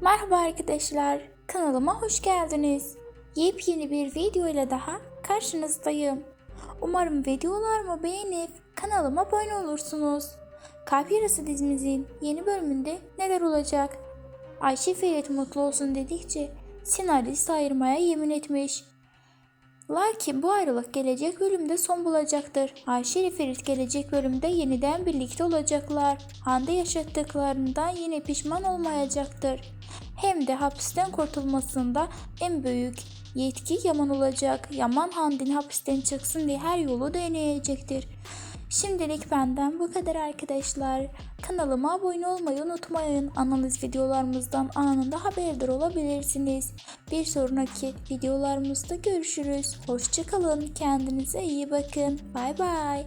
Merhaba arkadaşlar, kanalıma hoş geldiniz. Yepyeni bir video ile daha karşınızdayım. Umarım videolarımı beğenip kanalıma abone olursunuz. Kalp Yarası dizimizin yeni bölümünde neler olacak? Ayşe Ferit mutlu olsun dedikçe senarist ayırmaya yemin etmiş. Lakin bu ayrılık gelecek bölümde son bulacaktır. Ayşe ile Ferit gelecek bölümde yeniden birlikte olacaklar. Hande yaşattıklarından yine pişman olmayacaktır. Hem de hapisten kurtulmasında en büyük yetki Yaman olacak. Yaman Hande'nin hapisten çıksın diye her yolu deneyecektir. Şimdilik benden bu kadar arkadaşlar. Kanalıma abone olmayı unutmayın. Analiz videolarımızdan anında haberdar olabilirsiniz. Bir sonraki videolarımızda görüşürüz. Hoşçakalın. Kendinize iyi bakın. Bay bay.